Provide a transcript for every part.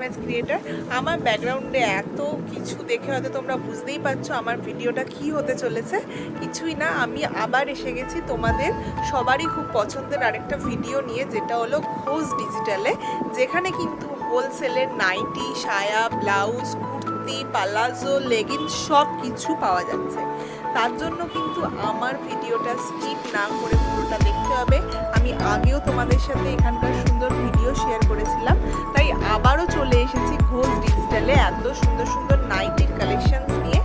Match creator আমার ব্যাকগ্রাউন্ডে এত কিছু দেখে হয়তো তোমরা বুঝতেই পারছ আমার ভিডিওটা কি হতে চলেছে। কিছুই না, আমি আবার এসে গেছি তোমাদের সবারই খুব পছন্দের আরেকটা ভিডিও নিয়ে, যেটা হলো ঘোষ ডিজিটালে যেখানে কিন্তু হোলসেলের নাইটি, সায়া ব্লাউজ কুর্তি পালাজো লেগিংস সব কিছু পাওয়া যাচ্ছে। তার জন্য কিন্তু আমার ভিডিওটা স্কিপ না করে পুরোটা দেখতে হবে। আমি আগেও তোমাদের সাথে এখানকার সুন্দর ভিডিও শেয়ার করেছিলাম। তাই আবারও চলে এসেছি ঘোষ ডিজিটালে এত সুন্দর সুন্দর নাইটির কালেকশানস নিয়ে।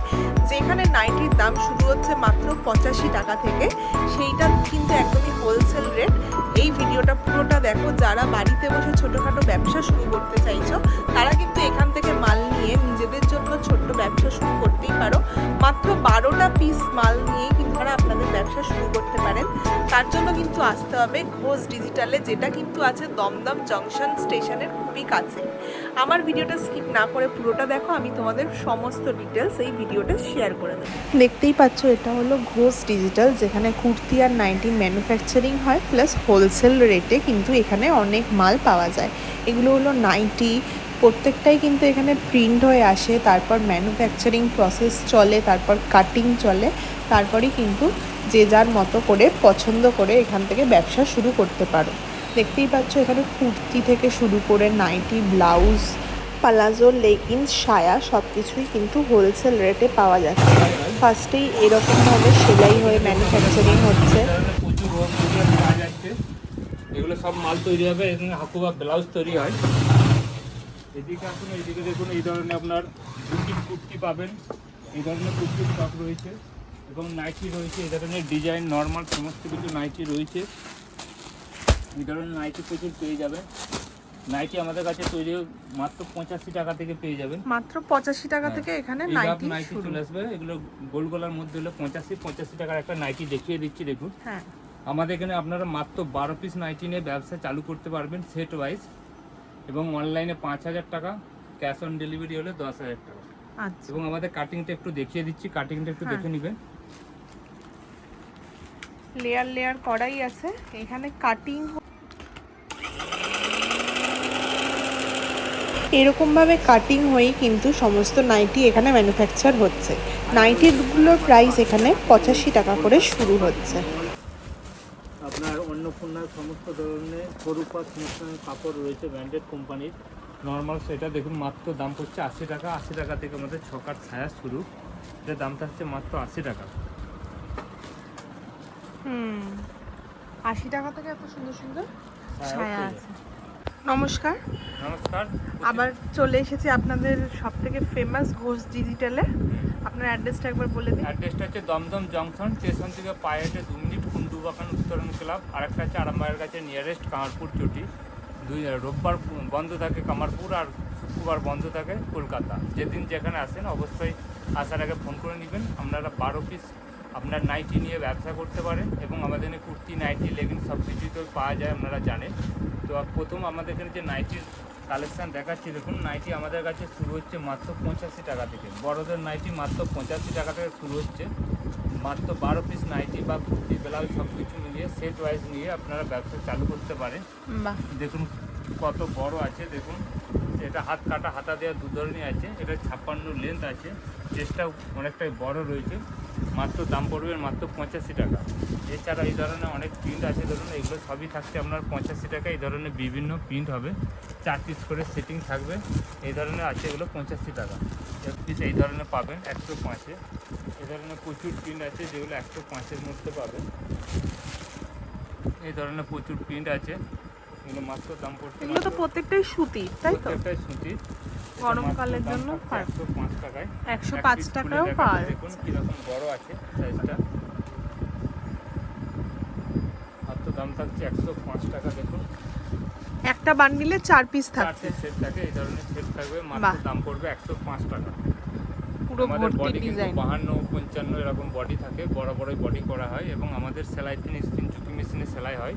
যেখানে নাইটির দাম শুরু হচ্ছে মাত্র পঁচাশি টাকা থেকে। সেইটা কিন্তু একদমই হোলসেল রেট এই ভিডিওটা পুরোটা দেখো। যারা বাড়িতে বসে ছোটোখাটো ব্যবসা শুরু করতে চাইছো, তারা কিন্তু এখান থেকে মাল নিয়ে নিজেদের জন্য ছোট্ট ব্যবসা শুরু করতেই পারো। মাত্র বারোটা পিস মাল নিয়েই কিন্তু তারা আপনাদের ব্যবসা শুরু করতে পারেন। তার জন্য কিন্তু আসতে হবে ঘোষ ডিজিটালে, যেটা কিন্তু আছে দমদম জংশন স্টেশনের খুবই কাছে। আমার ভিডিওটা স্কিপ না করে পুরোটা দেখো, আমি তোমাদের সমস্ত ডিটেলস এই ভিডিওটা শেয়ার করে দেবো। দেখতেই পাচ্ছ, এটা হলো ঘোষ ডিজিটাল যেখানে কুর্তি আর নাইটি ম্যানুফ্যাকচারিং হয় প্লাস হোলসেল রেটে কিন্তু এখানে অনেক মাল পাওয়া যায়। এগুলো হলো নাইটি প্রত্যেকটাই কিন্তু এখানে প্রিন্ট হয়ে আসে, তারপর ম্যানুফ্যাকচারিং প্রসেস চলে, তারপর কাটিং চলে, তারপরেই কিন্তু যে যার মতো করে পছন্দ করে এখান থেকে ব্যবসা শুরু করতে পারো। দেখতেই পাচ্ছ এখানে কুর্তি থেকে শুরু করে নাইটি ব্লাউজ পালাজো লেগিংস সায়া সব কিছুই কিন্তু হোলসেল রেটে পাওয়া যাচ্ছে। ফার্স্টেই এরকমভাবে সেলাই হয়ে ম্যানুফ্যাকচারিং হচ্ছে। এগুলো সব মাল তৈরি হবে, এখানে হাকুবা ব্লাউজ তৈরি হয়। এদিকে আসুন এইদিকে দেখুন এই ধরনের আপনার কুর্তি কুর্তি পাবেন। এই ধরনের কুর্তি স্টক রয়েছে এবং নাইটি রয়েছে এই ধরনের ডিজাইন নর্মাল সমস্ত কিছু নাইটি রয়েছে। এই ধরনের নাইটি প্রচুর পেয়ে যাবেন। নাইটি আমাদের কাছে তৈরি মাত্র পঁচাশি টাকা থেকে পেয়ে যাবেন। মাত্র পঁচাশি টাকা থেকে এখানে নাইটি নাইটি চলে আসবে। এগুলো গোল গলার মধ্যে হলো পঁচাশি পঁচাশি টাকার একটা নাইটি দেখিয়ে দিচ্ছি দেখুন। হ্যাঁ। আমাদের এখানে আপনারা মাত্র বারো পিস নাইটি নিয়ে ব্যবসা চালু করতে পারবেন সেট ওয়াইজ এবং অনলাইনে পাঁচ হাজার টাকা ক্যাশ অন ডেলিভারি হলে দশ হাজার টাকা। আচ্ছা। এবং আমাদের কাটিংটা একটু দেখিয়ে দিচ্ছি কাটিংটা একটু হ্যাঁ। দেখে নেবেন লেয়ার লেয়ার করাই আছে। এখানে কাটিং এরকমভাবে কাটিং হয়েই কিন্তু সমস্ত নাইটি এখানে ম্যানুফ্যাকচার হচ্ছে। নাইটিগুলোর প্রাইস এখানে পঁচাশি টাকা করে শুরু হচ্ছে। অন্নপূর্ণার সমস্ত ধরনের সরুপা অনুষ্ঠানের কাপড় রয়েছে ব্র্যান্ডেড কোম্পানির। নর্মাল সেটা দেখুন মাত্র দাম পড়ছে আশি টাকা। আশি টাকা থেকে আমাদের ছকার ছায়া শুরু। এটার দামটা হচ্ছে মাত্র আশি টাকা। হুম। আশি টাকা থেকে এত সুন্দর সুন্দর ছায়া আছে। নমস্কার। নমস্কার। আবার চলে এসেছি আপনাদের সব থেকে ফেমাস ঘোষ ডিজিটালে আপনার অ্যাড্রেসটা একবার বলে দিন। অ্যাড্রেসটা হচ্ছে দমদম জংশন, স্টেশন থেকে পায়ে হেঁটে দু মিনিট কুন্ডু বাগান উত্তরণ ক্লাব, আরেকটা হচ্ছে আরামবাগের কাছে নিয়ারেস্ট কামারপুর চটি। দুই রোববার বন্ধ থাকে কামারপুর আর শুক্রবার বন্ধ থাকে কলকাতা। যেদিন যেখানে আসেন, অবশ্যই আসার আগে ফোন করে নেবেন। আপনারা বারো পিস আপনার নাইটি নিয়ে ব্যবসা করতে পারেন এবং আমাদের এখানে কুর্তি, নাইটি লেগিংস সব কিছুই তো পাওয়া যায়, আপনারা জানেন। তো প্রথম আমাদের এখানে যে নাইটির কালেকশান দেখাচ্ছি দেখুন নাইটি আমাদের কাছে শুরু হচ্ছে মাত্র পঁচাশি টাকা থেকে। বড়দের নাইটি মাত্র পঁচাশি টাকা থেকে শুরু হচ্ছে। মাত্র বারো পিস নাইটি বা কুর্তি ব্লাউজ সব কিছু মিলিয়ে সেট ওয়াইজ নিয়ে আপনারা ব্যবসা চালু করতে পারেন। দেখুন কত বড় আছে দেখুন। এটা হাত কাটা, হাতা দেওয়া দু ধরনের আছে। এটা ছাপ্পান্ন লেন্থ আছে। চেষ্টাও অনেকটাই বড় রয়েছে। মাত্র দাম পড়বে মাত্র পঁচাশি টাকা। এছাড়া এই ধরনের অনেক প্রিন্ট আছে। ধরুন, এগুলো সবই থাকছে আপনার পঁচাশি টাকা। এই ধরনের বিভিন্ন প্রিন্ট হবে। চার পিস করে সেটিং থাকবে। এই ধরনের আছে এগুলো পঁচাশি টাকা। এক পিস এই ধরনের পাবেন একশো পাঁচে। এই ধরনের প্রচুর প্রিন্ট আছে যেগুলো একশো পাঁচের মধ্যে পাবেন। এই ধরনের প্রচুর প্রিন্ট আছে। এগুলো মাত্র দাম পড়ছে এগুলো তো প্রত্যেকটাই সুতি তাই তো? প্রত্যেকটাই সুতি। গরমকালের জন্য একশো পাঁচ টাকায়। একশো পাঁচ টাকাও পাওয়া দেখুন কীরকম বড় আছে সাইজটা মাত্র দাম থাকছে একশো পাঁচ টাকা দেখুন। একটা বান্ডিলে চার পিস থাকছে। সেট থাকে এই ধরনের সেট থাকবে। মাত্র দাম পড়বে একশো পাঁচ টাকা। পুরো ভর্তি বডি ডিজাইন বাহান্ন পঞ্চান্ন এরকম বডি থাকে। বড় বড় বডি করা হয় এবং আমাদের সেলাই তিন স্পিন চুকি মেশিনে সেলাই হয়।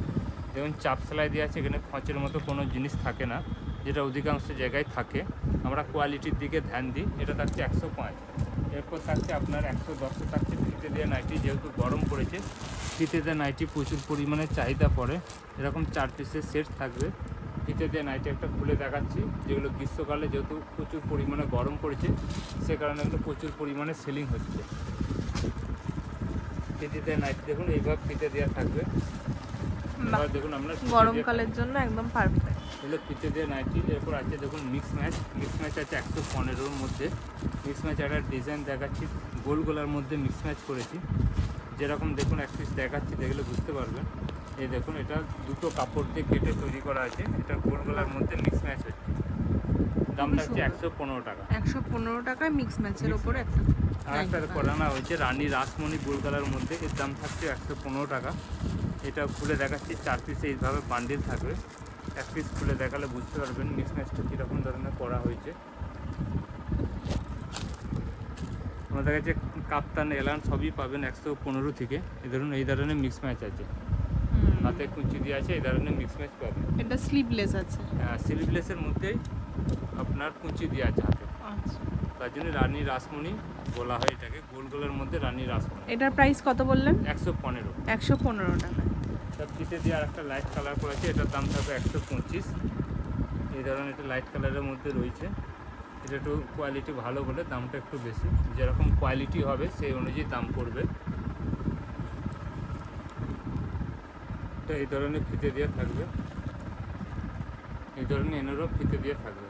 যেমন চাপ সেলাই দেওয়া আছে, এখানে খঁচের মতো কোনো জিনিস থাকে না, যেটা অধিকাংশ জায়গায় থাকে। আমরা কোয়ালিটির দিকে ধ্যান দিই, এটা থাকছে একশো পাঁচ এরপর থাকছে আপনার একশো দশে, থাকছে ফিতে দেওয়া নাইটি, যেহেতু গরম পড়েছে, ফিতে দেওয়া নাইটি প্রচুর পরিমাণে চাহিদা পড়ে, এরকম চার পিসের সেট থাকবে। ফিতে দিয়ে নাইটি একটা খুলে দেখাচ্ছি, যেগুলো গ্রীষ্মকালে যেহেতু প্রচুর পরিমাণে গরম পড়েছে, সে কারণে এগুলো প্রচুর পরিমাণে সেলিং হচ্ছে। ফিতে দিয়ে নাইটি দেখুন, এইভাবে ফিতে দেওয়া থাকবে বাহ, এবার দেখুন আমরা ফিতে দিয়ে গরমকালের জন্য একদম পারফেক্ট এগুলো ফিতে দিয়ে নাইটি এরপর আছে দেখুন মিক্স ম্যাচ মিক্স ম্যাচ আছে একশো পনেরোর মধ্যে। মিক্স ম্যাচ একটা ডিজাইন দেখাচ্ছি গোল গোলার মধ্যে মিক্স ম্যাচ করেছি। যেরকম দেখুন এক পিস দেখাচ্ছি দেখলে বুঝতে পারবেন। এই দেখুন এটা দুটো কাপড় দিয়ে কেটে তৈরি করা আছে এটা গোল গোলার মধ্যে মিক্স ম্যাচ হচ্ছে। দাম থাকছে একশো পনেরো টাকা। একশো পনেরো টাকায় মিক্স ম্যাচের ওপরে একটা আর একটা করানো হয়েছে রানী রাসমণি গোল কালার মধ্যে এর দাম থাকছে একশো পনেরো টাকা। এটা খুলে দেখাচ্ছি চার পিসে এইভাবে বান্ডিল থাকবে। এক পিস খুলে দেখালে বুঝতে পারবেন মিক্স ম্যাচটা কীরকম ধরনের করা হয়েছে। আমাদের কাছে কাপ্তান এলান সবই পাবেন একশো পনেরো থেকে। এই ধরুন এই ধরনের মিক্স ম্যাচ আছে। হাতে কুচি দিয়ে আছে এই ধরনের মিক্স ম্যাচ পাবেন। এটা স্লিভলেস আছে। সিলিপ্লেসের মধ্যেই আপনার কুচি দিয়ে আছে হাতে। আচ্ছা। তার জন্য রানী রাসমণি বলা হয় এটাকে গোল গোলের মধ্যে রানী রাসমণি। এটার প্রাইস কত বললেন? একশো পনেরো। একশো পনেরো টাকা। সব পিসে দিয়ে আর একটা লাইট কালার করেছে এটার দাম থাকবে একশো পঁচিশ। এই ধরনের একটা লাইট কালারের মধ্যে রয়েছে। এটা একটু কোয়ালিটি ভালো বলে দামটা একটু বেশি। যেরকম কোয়ালিটি হবে সেই অনুযায়ী দাম পড়বে। তো এই ধরনের ফিতে দিয়ে থাকবে। এই ধরনের এনেরও ফিতে দিয়ে থাকবে।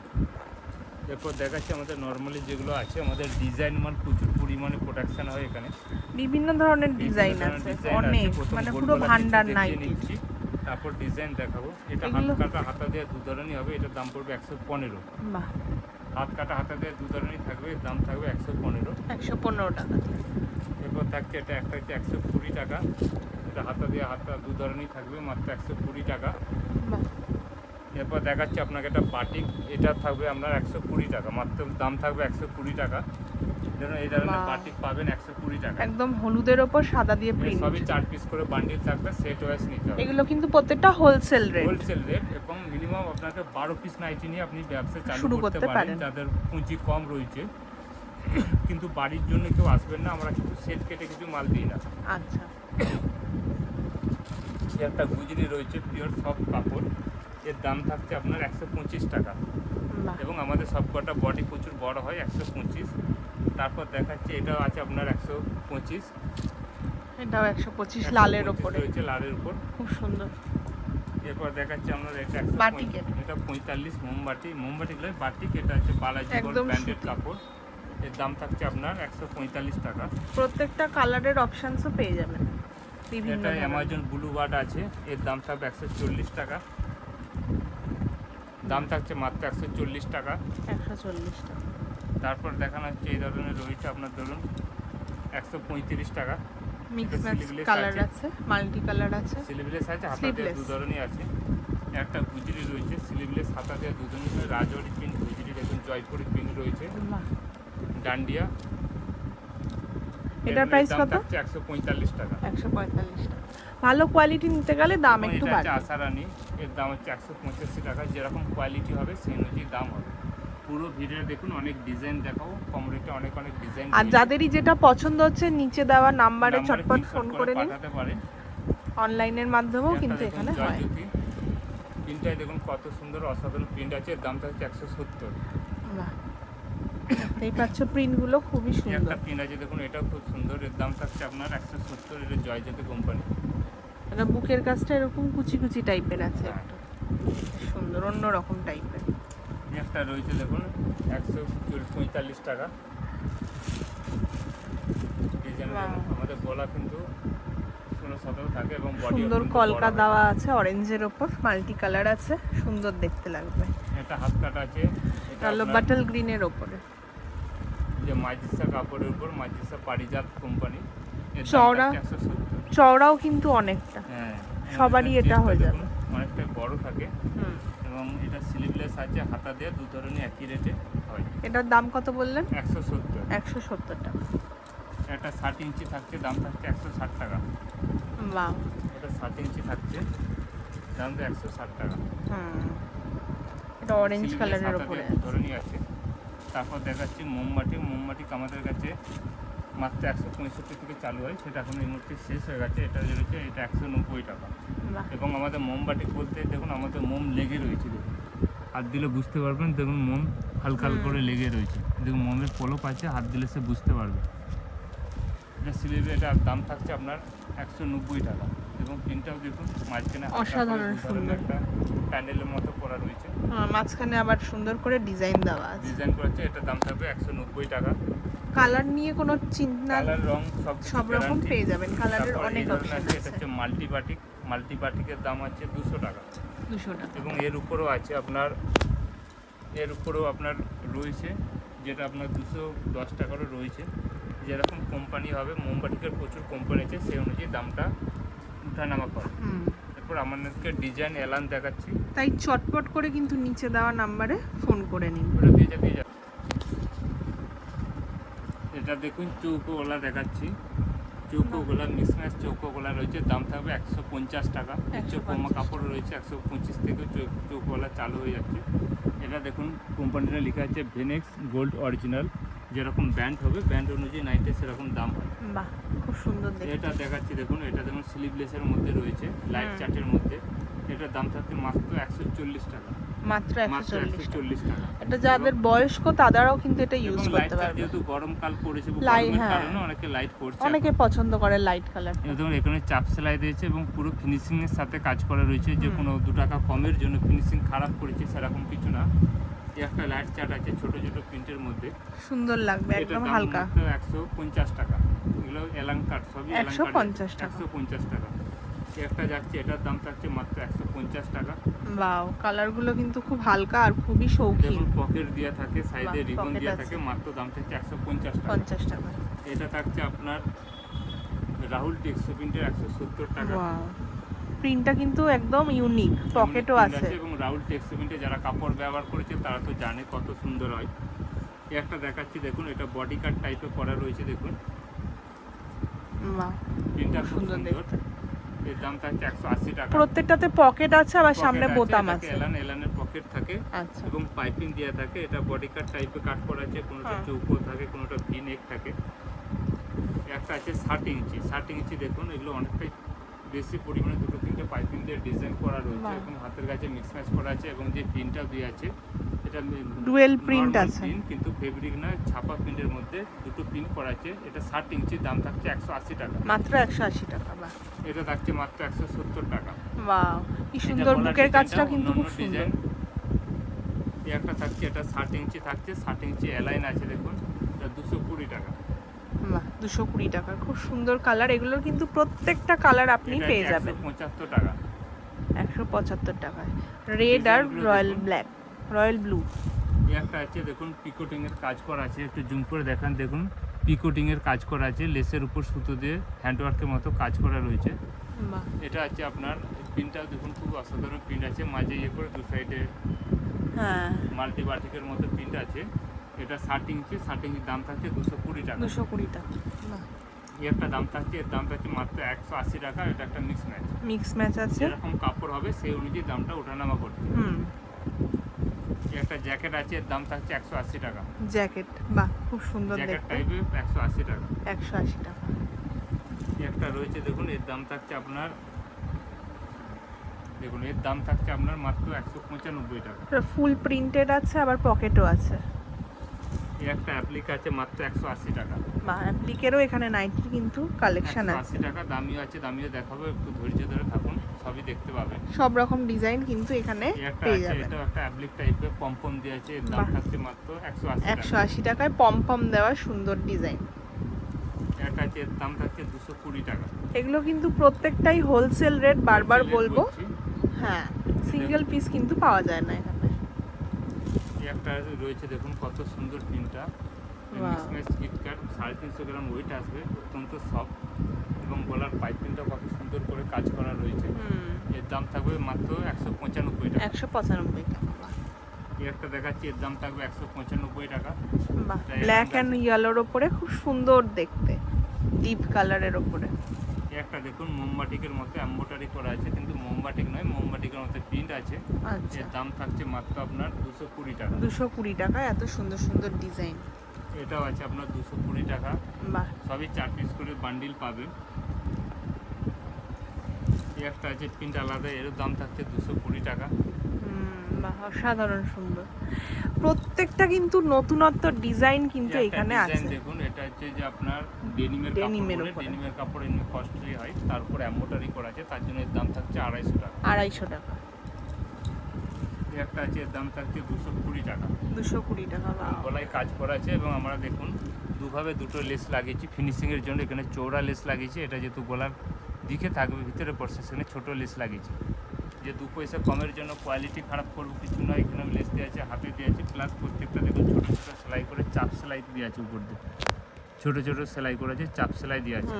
এরপর দেখাচ্ছি আমাদের নর্মালি যেগুলো আছে আমাদের ডিজাইন মাল প্রচুর পরিমাণে প্রোডাকশন হয় এখানে। বিভিন্ন ধরনের ডিজাইন আছে অনেক মানে পুরো ভান্ডার নাই তারপর ডিজাইন দেখাবো। এটা হাত কাটা হাতা দিয়ে দু ধরনই হবে এটার দাম পড়বে একশো পনেরো। বাহ। হাত কাটা হাতা দিয়ে দু ধরনই থাকবে দাম থাকবে একশো পনেরো। একশো পনেরো টাকা। এরপর থাকছে এটা একটা হচ্ছে একশো কুড়ি টাকা। এটা হাতা দিয়ে হাতা দু ধরনই থাকবে মাত্র একশো কুড়ি টাকা। বাহ। এরপর দেখাচ্ছি আপনাকে একটা বাটিক। এটা থাকবে আপনার একশো কুড়ি টাকা। মাত্র দাম থাকবে একশো কুড়ি টাকা। ধরুন এই ধরনের বাটিক পাবেন একশো কুড়ি টাকা একদম হলুদের ওপর সাদা দিয়ে প্রিন্ট সবই চার পিস করে বান্ডিল থাকবে সেট ওয়াইজ নিতে হবে। এগুলো কিন্তু প্রত্যেকটা হোলসেল রেট হোলসেল রেট এবং মিনিমাম আপনাকে বারো পিস নাইটি নিয়ে আপনি ব্যবসা চালু শুরু করতে পারেন। যাদের পুঁজি কম রয়েছে। কিন্তু বাড়ির জন্য কেউ আসবেন না আমরা কিন্তু সেট কেটে কিছু মাল দিই না। আচ্ছা। একটা গুজরি রয়েছে পিওর সব কাপড়। এর দাম থাকছে আপনার একশো পঁচিশ টাকা। এবং আমাদের সবকটা বডি প্রচুর বড় হয় একশো পঁচিশ। তারপর দেখাচ্ছে এটাও আছে আপনার একশো পঁচিশ। এটাও একশো পঁচিশ লালের ওপরে রয়েছে লালের উপর। খুব সুন্দর। এরপর দেখাচ্ছে আপনার এটা বাটিকের। এটা। পঁয়তাল্লিশ মোমবাটি মোমবাটিগুলো বাটিক এটা হচ্ছে বালাজি ব্র্যান্ডেড কাপড়। এর দাম থাকছে আপনার একশো পঁয়তাল্লিশ টাকা। প্রত্যেকটা কালারের অপশানসও পেয়ে যাবেন। এটা অ্যামাজন ব্লু বার্ড আছে। এর দাম থাকবে একশো চল্লিশ টাকা। দাম থাকছে মাত্র একশো চল্লিশ টাকা। একশো চল্লিশ টাকা। তারপর দেখানো হচ্ছে এই ধরনের রয়েছে আপনার ধরুন একশো পঁয়ত্রিশ টাকা। মিক্স কালার আছে। মাল্টি কালার আছে স্লিভলেস আছে হাতা দিয়ে দু আছে। একটা গুজরি রয়েছে স্লিভলেস হাতা দিয়ে দু ধরনের রাজবাড়ি প্রিন্ট গুজরি দেখুন জয়পুরি প্রিন্ট রয়েছে। ডান্ডিয়া। এটার প্রাইস কত? একশো পঁয়তাল্লিশ টাকা। একশো পঁয়তাল্লিশ টাকা। ভালো কোয়ালিটি নিতে গেলে দাম একটু বাড়বে। আশারানি। এর দাম হচ্ছে একশো পঁচাশি টাকা যেরকম কোয়ালিটি হবে সেই অনুযায়ী দাম হবে। পুরো ভিডিও দেখুন অনেক ডিজাইন দেখাও কম রেটে অনেক অনেক ডিজাইন আর যাদেরই যেটা পছন্দ হচ্ছে নিচে দেওয়া নাম্বারে চটপট ফোন করে নিন। অনলাইনের মাধ্যমেও কিন্তু এখানে হয়। প্রিন্টটাই দেখুন কত সুন্দর অসাধারণ প্রিন্ট আছে এর দামটা হচ্ছে একশো সত্তর। দেখতেই পাচ্ছ প্রিন্টগুলো খুবই একটা প্রিন্ট আছে দেখুন এটাও খুব সুন্দর এর দাম থাকছে আপনার একশো সত্তর এটা জয়জ্যোতি কোম্পানি এটা বুকের কাজটা এরকম কুচি কুচি টাইপের আছে। একটু সুন্দর অন্য রকম টাইপের একটা রয়েছে দেখুন একশো পঁয়তাল্লিশ টাকা. আমাদের গলা কিন্তু থাকে এবং সুন্দর কলকা দেওয়া আছে অরেঞ্জের ওপর মাল্টি কালার আছে সুন্দর দেখতে লাগবে এটা হাত কাটা আছে এটা আপনার বাটল গ্রিনের ওপরে যে মাজিসা কাপড়ের উপর মাজিসা পারিজাত কোম্পানি চওড়া? একশো চওড়াও কিন্তু অনেকটা। হ্যাঁ সবারই এটা হয়ে যাবে। অনেকটাই বড় থাকে এবং এটা স্লিভলেস আছে হাতা দিয়ে দু ধরনের একই রেটে হয়। এটার দাম কত বললেন? একশো সত্তর। একশো সত্তর টাকা। একটা ষাট ইঞ্চি থাকছে দাম থাকছে একশো ষাট টাকা। বাহ। এটা ষাট ইঞ্চি থাকছে দাম তো একশো ষাট টাকা। হুম। এটা অরেঞ্জ কালারের ওপরে ধরনই আছে। তারপর দেখাচ্ছি মোমবাটি মোমবাটি আমাদের কাছে মাত্র একশো পঁয়ষট্টি থেকে চালু হয় সেটা এখন এই মুহূর্তে শেষ হয়ে গেছে। এটা রয়েছে এটা একশো নব্বই টাকা। এবং আমাদের মোমবাটি বলতে দেখুন আমাদের মোম লেগে রয়েছে। দেখুন হাত দিলে বুঝতে পারবেন দেখুন মোম হালকা হালকা করে লেগে রয়েছে। দেখুন মোমের পলপ আছে হাত দিলে সে বুঝতে পারবে। এটা স্লিভে এটার দাম থাকছে আপনার একশো নব্বই টাকা। এবং প্রিন্টটাও দেখুন মাঝখানে অসাধারণ সুন্দর। একটা প্যান্ডেলের মতো করা রয়েছে। হ্যাঁ, মাঝখানে আবার সুন্দর করে ডিজাইন দেওয়া আছে। ডিজাইন করেছে এটার দাম থাকবে একশো নব্বই টাকা। কালার নিয়ে কোনো চিন্তা কালার রং সব সব রকম। পেয়ে যাবেন কালারের অনেক অপশন আছে, এটা হচ্ছে মাল্টি হচ্ছে মাল্টিবাটিক মাল্টিবাটিকের দাম আছে দুশো টাকা। দুশো টাকা। এবং এর উপরেও আছে আপনার এর উপরেও আপনার রয়েছে যেটা আপনার দুশো দশ টাকারও রয়েছে। যেরকম কোম্পানি হবে মোমবাটিকের প্রচুর কোম্পানি আছে সেই অনুযায়ী দামটা উঠানামা করে। হুম। এরপর আমাদেরকে ডিজাইন এলান দেখাচ্ছি। তাই চটপট করে কিন্তু নিচে দেওয়া নাম্বারে ফোন করে নিন। ওটা দিয়ে যা দিয়ে যা। এটা দেখুন চৌকোগোলা দেখাচ্ছি। চৌকোগোলা মিক্সম্যাচ চৌকোগোলা রয়েছে দাম থাকবে একশো পঞ্চাশ টাকা। উচ্চ কমা 150 কাপড় রয়েছে একশো পঁচিশ থেকে চৌকোগোলা চালু হয়ে যাচ্ছে। এটা দেখুন কোম্পানিটা লেখা আছে ভেনেক্স গোল্ড অরিজিনাল যেরকম ব্যান্ড হবে ব্যান্ড অনুযায়ী নাইটে সেরকম দাম হয় বাহ খুব সুন্দর এটা দেখাচ্ছি দেখুন এটা দেখুন স্লিভলেসের মধ্যে রয়েছে লাইট। চার্টের মধ্যে। এটার দাম থাকছে মাত্র একশো চল্লিশ টাকা। মাত্র একশো চল্লিশ একশো টাকা। এটা যাদের বয়স্ক তারাও কিন্তু এটা ইউজ করতে পারবে। যেহেতু গরমকাল পড়েছে বা লাই- গরমের হ্যাঁ। কারণে অনেকে লাইট করছে অনেকে পছন্দ করে লাইট কালার এবং এখানে চাপ সেলাই দিয়েছে এবং পুরো ফিনিশিং এর সাথে কাজ করা রয়েছে যে কোনো দু টাকা কমের জন্য ফিনিশিং খারাপ করেছে সেরকম কিছু না। একটা লাইট চার্ট আছে ছোট ছোট প্রিন্টের মধ্যে। সুন্দর লাগবে একদম হালকা। একশো পঞ্চাশ টাকা। এগুলো এলাং কাঠ সবই এলাং 150 টাকা। একশো পঞ্চাশ টাকা। এই একটা যাচ্ছে এটার দাম থাকছে মাত্র একশো পঞ্চাশ টাকা। বাও কালারগুলো কিন্তু খুব হালকা আর খুবই শৌখিন। দেখুন পকেট দেওয়া থাকে সাইডে রিবন দেওয়া থাকে মাত্র দাম থাকছে একশো পঞ্চাশ টাকা। পঞ্চাশ টাকা। এটা থাকছে আপনার রাহুল টেক্সো প্রিন্টের একশো সত্তর টাকা। প্রিন্টটা কিন্তু একদম ইউনিক পকেটও আছে। এবং রাহুল টেক্সো প্রিন্টে যারা কাপড় ব্যবহার করেছে তারা তো জানে কত সুন্দর হয়। একটা দেখাচ্ছি দেখুন এটা বডি কাট টাইপের করা রয়েছে দেখুন। বাহ প্রিন্টটা খুব সুন্দর এর দাম থাকছে একশো আশি টাকা। প্রত্যেকটাতে পকেট আছে আবার সামনে বোতাম আছে। এলান এলানের পকেট থাকে আচ্ছা। এবং পাইপিং দেওয়া থাকে এটা বডি কাট টাইপে কাট করা আছে কোনোটা হ্যাঁ। চৌকো থাকে কোনোটা ভি নেক থাকে। একটা আছে ষাট ইঞ্চি ষাট ইঞ্চি দেখুন এগুলো অনেকটাই বেশি পরিমাণে দুটো তিনটে পাইপিং দিয়ে ডিজাইন করা রয়েছে। এবং হাতের কাছে মিক্স ম্যাচ করা আছে এবং যে প্রিন্টটা দিয়ে আছে এটা Dual print আছে। কিন্তু ফেব্রিক না ছাপা প্রিন্টের মধ্যে দুটো প্রিন্ট করা আছে এটা ষাট ইঞ্চি দাম থাকছে একশো আশি টাকা। মাত্র একশো আশি টাকা বাহ। এটা থাকছে মাত্র একশো সত্তর টাকা। বাহ কি সুন্দর বুকের কাজটা কিন্তু খুব সুন্দর। একটা থাকছে এটা ষাট ইঞ্চি থাকছে ষাট ইঞ্চি এলাইন আছে দেখুন। এটা দুশো কুড়ি টাকা। বাহ দুশো কুড়ি টাকা খুব সুন্দর কালার এগুলোর কিন্তু প্রত্যেকটা কালার আপনি পেয়ে যাবেন। পঁচাত্তর টাকা। একশো পঁচাত্তর টাকায়। রেড আর রয়্যাল ব্ল্যাক রয়্যাল ব্লু। একটা আছে দেখুন পিকোটিং এর কাজ করা আছে। একটু জুম করে দেখান দেখুন পিকোটিং এর কাজ করা আছে লেসের উপর সুতো দিয়ে হ্যান্ডওয়ার্কের মতো কাজ করা রয়েছে। এটা আছে আপনার প্রিন্টটা দেখুন খুব অসাধারণ প্রিন্ট আছে। মাঝে ইয়ে করে দু সাইডে হ্যাঁ। মাল্টিবাটিকের মতো প্রিন্ট আছে। এটা ষাট ইঞ্চি ষাট ইঞ্চির দাম থাকছে দুশো কুড়ি টাকা। দুশো কুড়ি টাকা একটা দাম থাকছে এর দাম থাকছে মাত্র একশো আশি টাকা এটা একটা মিক্স ম্যাচ মিক্স ম্যাচ আছে। যেরকম কাপড় হবে সেই অনুযায়ী দামটা ওঠানামা করছে। হুম। একটা জ্যাকেট আছে এর দাম থাকছে একশো আশি টাকা। জ্যাকেট বাহ খুব সুন্দর জ্যাকেট দেখতে। টাইপের একশো আশি টাকা। একশো আশি টাকা। এই একটা রয়েছে দেখুন এর দাম থাকছে আপনার দেখুন এর দাম থাকছে আপনার মাত্র একশো পঁচানব্বই টাকা। ফুল প্রিন্টেড আছে আবার পকেটও আছে। একটা অ্যাপ্লিক আছে মাত্র একশো আশি টাকা। বা অ্যাপ্লিকেরও এখানে নাইটির কিন্তু কালেকশন আছে। আশি টাকা দামিও আছে দামিও দেখাবো একটু ধৈর্য ধরে থাকুন। সবই দেখতে পাবেন। সব রকম ডিজাইন কিন্তু এখানে পেয়ে যাবেন। এটাও একটা অ্যাপ্লিক টাইপের পম্পম দিয়ে আছে দাম থাকছে মাত্র একশো আশি একশো টাকা আশি টাকায় পম পম দেওয়া সুন্দর ডিজাইন। একটা আছে দাম থাকছে দুশো কুড়ি টাকা। এগুলো কিন্তু প্রত্যেকটাই হোলসেল রেট বারবার বলব। হ্যাঁ সিঙ্গেল পিস কিন্তু পাওয়া যায় না এখানে। একটা রয়েছে দেখুন কত সুন্দর প্রিন্টটা Wow. কিটক্যাট সাড়ে তিনশো গ্রাম ওয়েট আসবে অত্যন্ত সফট এবং গলার পাইপিংটা কত সুন্দর করে কাজ করা রয়েছে। হুম। এর দাম থাকবে মাত্র একশো পঁচানব্বই টাকা। একশো পঁচানব্বই টাকা এই একটা দেখাচ্ছি এর দাম থাকবে একশো পঁচানব্বই টাকা। বাহ ব্ল্যাক অ্যান্ড ইয়েলোর ওপরে খুব সুন্দর দেখতে ডিপ কালারের ওপরে। একটা দেখুন মোমবাটিকের মতো অ্যাম্বোটারি করা আছে কিন্তু মোমবাটিক নয় মোমবাটিকের মতো প্রিন্ট আছে। আচ্ছা। এর দাম থাকছে মাত্র আপনার দুশো কুড়ি টাকা। দুশো কুড়ি টাকা এত সুন্দর সুন্দর ডিজাইন। এটাও আছে আপনার দুশো কুড়ি টাকা। বাহ। সবই চার পিস করে বান্ডিল পাবেন। একটা আছে প্রিন্ট আলাদা এর দাম থাকছে দুশো কুড়ি টাকা। অসাধারণ সুন্দর। প্রত্যেকটা কিন্তু নতুনত্ব ডিজাইন কিন্তু এখানে আছে। দেখুন এটা হচ্ছে যে আপনার ডেনিমের কাপড় ডেনিমের কাপড় এমনি কস্টলি হয় তারপর এম্বোটারি করা আছে তার জন্য এর দাম থাকছে আড়াইশো টাকা। আড়াইশো টাকা। একটা আছে এর দাম থাকছে দুশো কুড়ি টাকা। দুশো কুড়ি টাকা গলায় কাজ করা আছে এবং আমরা দেখুন দুভাবে দুটো লেস লাগিয়েছি ফিনিশিংয়ের জন্য এখানে চৌড়া লেস লাগিয়েছি এটা যেহেতু গলার দিকে থাকবে ভিতরে পড়ছে সেখানে ছোটো লেস লাগিয়েছি। যে দু পয়সা কমের জন্য কোয়ালিটি খারাপ করব কিছু নয় এখানে লেস দেওয়া আছে হাতে দেওয়া আছে প্লাস প্রত্যেকটা দেখুন ছোটো ছোটো সেলাই করে চাপ সেলাই দেওয়া আছে উপর দিয়ে। ছোটো ছোটো সেলাই করা আছে চাপ সেলাই দেওয়া আছে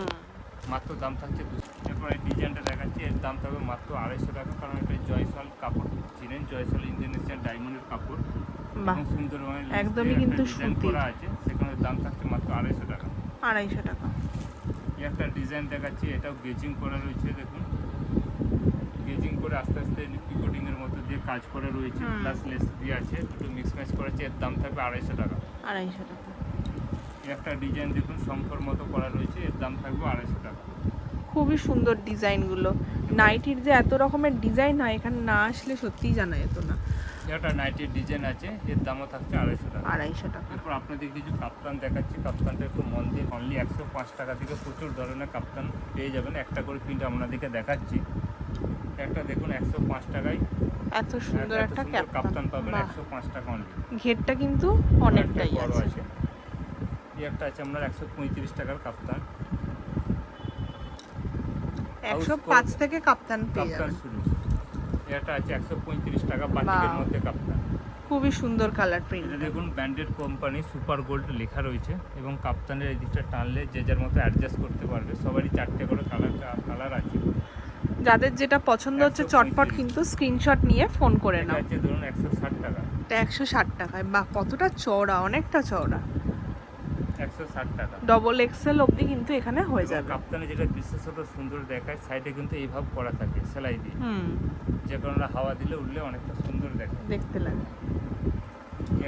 মাত্র দাম থাকছে এরপর এই ডিজাইনটা দেখাচ্ছি এর দাম থাকবে মাত্র আড়াইশো টাকা কারণ এটা জয়সল কাপড়। চিনেন জয়সল ইন্টারন্যাশনাল ডায়মন্ডের কাপড়। সুন্দরভাবে একদমই কিন্তু ডিজাইন করা আছে সেখানে দাম থাকছে মাত্র আড়াইশো টাকা। আড়াইশো টাকা। একটা ডিজাইন দেখাচ্ছি এটাও গেজিং করা রয়েছে দেখুন। গেজিং করে আস্তে আস্তে পিকোটিং এর মতো দিয়ে কাজ করা রয়েছে প্লাস লেস দিয়ে আছে দুটো মিক্স ম্যাচ করেছে এর দাম থাকবে আড়াইশো টাকা। আড়াইশো টাকা। একটা ডিজাইন দেখুন শঙ্কর মতো করা রয়েছে এর দাম থাকবে আড়াইশো টাকা। খুবই সুন্দর ডিজাইনগুলো নাইটির যে এত রকমের ডিজাইন হয় এখানে না আসলে সত্যিই জানা যেত না। একটা নাইটের ডিজাইন আছে এর দামও থাকছে আড়াইশো টাকা। আড়াইশো টাকা। এরপর আপনাদের কিছু কাপ্তান দেখাচ্ছি। কাপ্তানটা একটু মন দিয়ে অনলি একশো পাঁচ টাকা থেকে প্রচুর ধরনের কাপ্তান পেয়ে যাবেন। একটা করে প্রিন্ট আপনাদেরকে দেখাচ্ছি। একটা দেখুন একশো পাঁচ টাকায়। এত সুন্দর একটা কাপ্তান পাবেন একশো পাঁচ টাকা অনলি ঘেরটা কিন্তু অনেকটাই বড় আছে। এই একটা আছে আপনার একশো পঁয়ত্রিশ টাকার কাপ্তান। একশো পাঁচ থেকে কাপ্তান পেয়ে যাবেন। শুরু। এটা আছে একশো পঁয়ত্রিশ টাকা বাটিকের। মধ্যে কাপ্তান খুবই সুন্দর কালার প্রিন্ট দেখুন ব্র্যান্ডেড কোম্পানি সুপার গোল্ড লেখা রয়েছে এবং কাপ্তানের এই দিকটা টানলে যে যার মতো অ্যাডজাস্ট করতে পারবে। সবারই চারটে করে কালার কালার আছে। যাদের যেটা পছন্দ হচ্ছে চটপট কিন্তু স্ক্রিনশট নিয়ে ফোন করে নাও। ধরুন একশো ষাট টাকা। একশো ষাট টাকায়। বা কতটা চওড়া অনেকটা চওড়া। টাকা। ডবল এক্সেল অবধি কিন্তু এখানে হয়ে যাবে। কাপ্তানে যেটা বিশেষত সুন্দর দেখায় সাইডে কিন্তু এইভাবে করা থাকে সেলাই দিয়ে। হুম। যে কারণে হাওয়া দিলে উঠলে অনেকটা সুন্দর দেখায় দেখতে লাগে।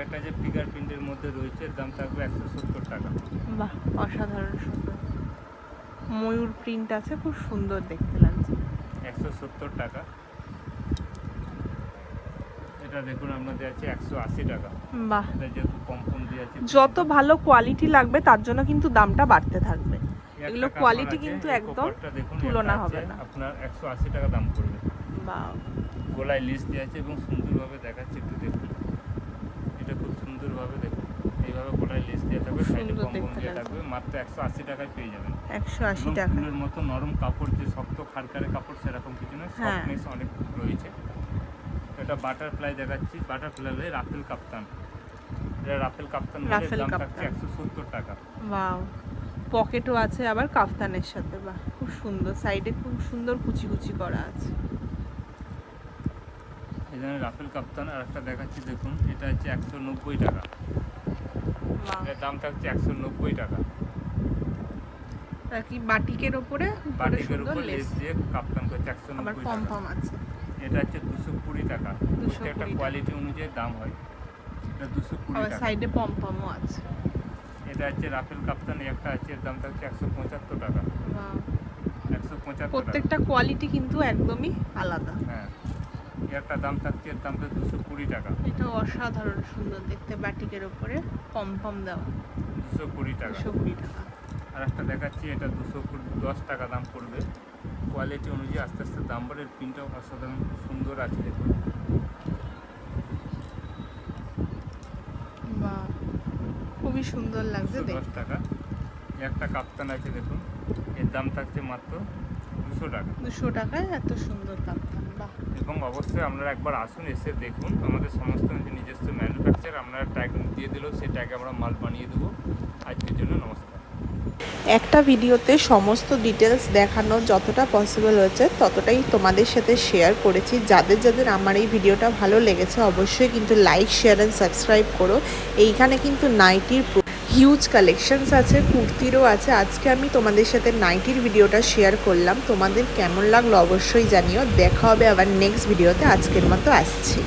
একটা যে ফিগার প্রিন্টের মধ্যে রয়েছে দাম থাকবে একশো সত্তর টাকা। বাহ অসাধারণ সুন্দর। ময়ূর প্রিন্ট আছে খুব সুন্দর দেখতে লাগছে। একশো সত্তর টাকা। এটা দেখুন আছে একশো আশি টাকা। বাহ। এটা যেহেতু কম কম দিয়ে আছে যত ভালো কোয়ালিটি লাগবে তার জন্য কিন্তু দামটা বাড়তে থাকবে। এগুলো আছে, কিন্তু একদম তুলনা হবে না। আপনার একশো আশি টাকা দাম পড়বে। বা গোলায় লিস্ট দেওয়া আছে এবং সুন্দরভাবে দেখাচ্ছে একটু দেখুন। এটা খুব সুন্দরভাবে দেখুন। এইভাবে গোলায় লিস্ট দেওয়া থাকবে সাইডে কম কম থাকবে মাত্র একশো আশি টাকায় পেয়ে যাবেন। একশো আশি এবং টাকা। ফুলের মতো নরম কাপড় যে শক্ত খারকারে কাপড় সেরকম কিছু নয় হ্যাঁ। সফটনেস অনেক রয়েছে। এটা বাটারফ্লাই দেখাচ্ছি বাটারফ্লাই রাফেল কাপ্তান। এটা রাফেল কাপ্তান রাফেল কাপ্তান। একশো সত্তর টাকা। বাও পকেটও আছে আবার কাফতানের সাথে বাহ খুব সুন্দর। সাইডে খুব সুন্দর কুচি কুচি করা আছে। এখানে রাফেল কাপ্তান আর একটা দেখাচ্ছি দেখুন এটা হচ্ছে একশো নব্বই টাকা। এর দাম থাকছে একশো নব্বই টাকা। আর কি বাটিকের ওপরে? উপরে বাটিকের উপর লেস দিয়ে কাপ্তান করছে একশো নব্বই টাকা। পম আছে। এটা হচ্ছে দুশো কুড়ি টাকা। 220 প্রত্যেকটা। কোয়ালিটি অনুযায়ী দাম হয়। এটা দুশো কুড়ি টাকা। সাইডে পমপমও আছে। এটা হচ্ছে রাফেল কাপ্তান একটা আছে এর দাম থাকছে একশো পঁচাত্তর টাকা। একশো পঁচাত্তর প্রত্যেকটা কোয়ালিটি কিন্তু একদমই আলাদা। হ্যাঁ। একটা দাম থাকছে এর দাম দুশো কুড়ি টাকা। এটা অসাধারণ সুন্দর দেখতে বাটিকের ওপরে পম পম দেওয়া। দুশো কুড়ি টাকা। দুশো কুড়ি টাকা। আর একটা দেখাচ্ছি এটা দুশো দশ টাকা দাম পড়বে। কোয়ালিটি অনুযায়ী আস্তে আস্তে দাম বাড়ে প্রিন্টটাও অসাধারণ সুন্দর আছে দেখুন। খুবই সুন্দর লাগছে দুশো টাকা। একটা কাপ্তান আছে দেখুন এর দাম থাকছে মাত্র দুশো টাকা। দুশো টাকায় এত সুন্দর কাপ্তান বাহ। এবং অবশ্যই আপনারা একবার আসুন এসে দেখুন আমাদের সমস্ত নিজস্ব ম্যানুফ্যাকচার আপনারা ট্যাগ দিয়ে দিলেও সেই ট্যাগে আমরা মাল বানিয়ে দেবো। আজকের জন্য নমস্কার। একটা ভিডিওতে সমস্ত ডিটেলস দেখানো যতটা পসিবল হয়েছে, ততটাই তোমাদের সাথে শেয়ার করেছি। যাদের যাদের আমার এই ভিডিওটা ভালো লেগেছে, অবশ্যই কিন্তু লাইক শেয়ার অ্যান্ড সাবস্ক্রাইব করো। এইখানে কিন্তু নাইটির হিউজ কালেকশনস আছে, কুর্তিরও আছে। আজকে আমি তোমাদের সাথে নাইটির ভিডিওটা শেয়ার করলাম। তোমাদের কেমন লাগল অবশ্যই জানিও। দেখা হবে আবার নেক্সট ভিডিওতে আজকের মতো আসছি।